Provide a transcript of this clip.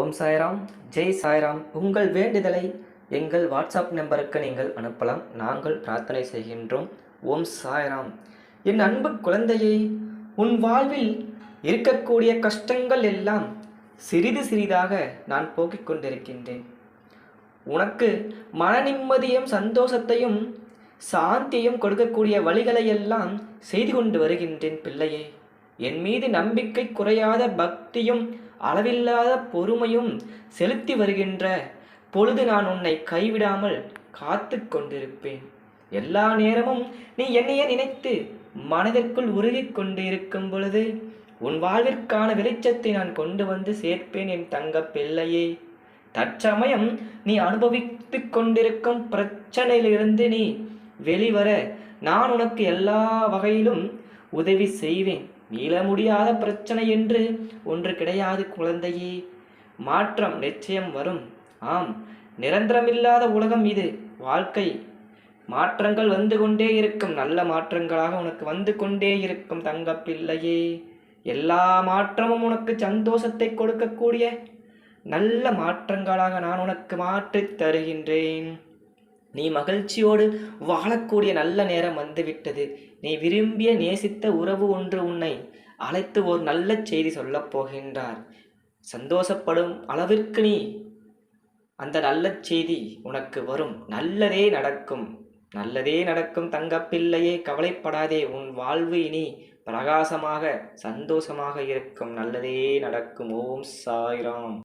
ஓம் சாய்ராம் ஜெய் சாய்ராம். உங்கள் வேண்டுதலை எங்கள் வாட்ஸ்அப் நம்பருக்கு நீங்கள் அனுப்பலாம். நாங்கள் பிரார்த்தனை செய்கின்றோம். ஓம் சாய்ராம். என் அன்பு குழந்தையே உன் வாழ்வில் இருக்கக்கூடிய கஷ்டங்கள் எல்லாம் சிறிது சிறிதாக நான் போக்கிக் கொண்டிருக்கின்றேன். உனக்கு மன நிம்மதியும் சந்தோஷத்தையும் சாந்தியும் கொடுக்கக்கூடிய வழிகளை எல்லாம் செய்து கொண்டு வருகின்றேன் பிள்ளையே. என் மீது நம்பிக்கை குறையாத பக்தியும் அளவில்லாத பொறுமையும் செலுத்தி வருகின்ற பொழுது நான் உன்னை கைவிடாமல் காத்து கொண்டிருப்பேன். எல்லா நேரமும் நீ என்னையே நினைத்து மனதிற்குள் உருகிக் கொண்டு இருக்கும் பொழுது உன் வாழ்விற்கான வெளிச்சத்தை நான் கொண்டு வந்து சேர்ப்பேன் என் தங்க பிள்ளையே. தற்சமயம் நீ அனுபவித்து கொண்டிருக்கும் பிரச்சனையிலிருந்து நீ வெளிவர நான் உனக்கு எல்லா வகையிலும் உதவி செய்வேன். மீள முடியாத பிரச்சனை என்று ஒன்று கிடையாது குழந்தையே. மாற்றம் நிச்சயம் வரும். ஆம் நிரந்தரமில்லாத உலகம் இது. வாழ்க்கை. மாற்றங்கள் வந்து கொண்டே இருக்கும். நல்ல மாற்றங்களாக உனக்கு வந்து கொண்டே இருக்கும் தங்கப்பிள்ளையே எல்லா மாற்றமும் உனக்கு சந்தோஷத்தை கொடுக்கக்கூடிய நல்ல மாற்றங்களாக நான் உனக்கு மாற்றித் தருகின்றேன். நீ மகிழ்ச்சியோடு வாழக்கூடிய நல்ல நேரம் வந்துவிட்டது. நீ விரும்பிய நேசித்த உறவு ஒன்று உன்னை அழைத்து ஒரு நல்ல செய்தி சொல்லப் போகின்றார். சந்தோஷப்படும் அளவிற்கு நீ அந்த நல்ல செய்தி உனக்கு வரும். நல்லதே நடக்கும். நல்லதே நடக்கும் தங்கப்பிள்ளையே கவலைப்படாதே. உன் வாழ்வு இனி பிரகாசமாக சந்தோஷமாக இருக்கும். நல்லதே நடக்கும். ஓம் சாய்ராம்.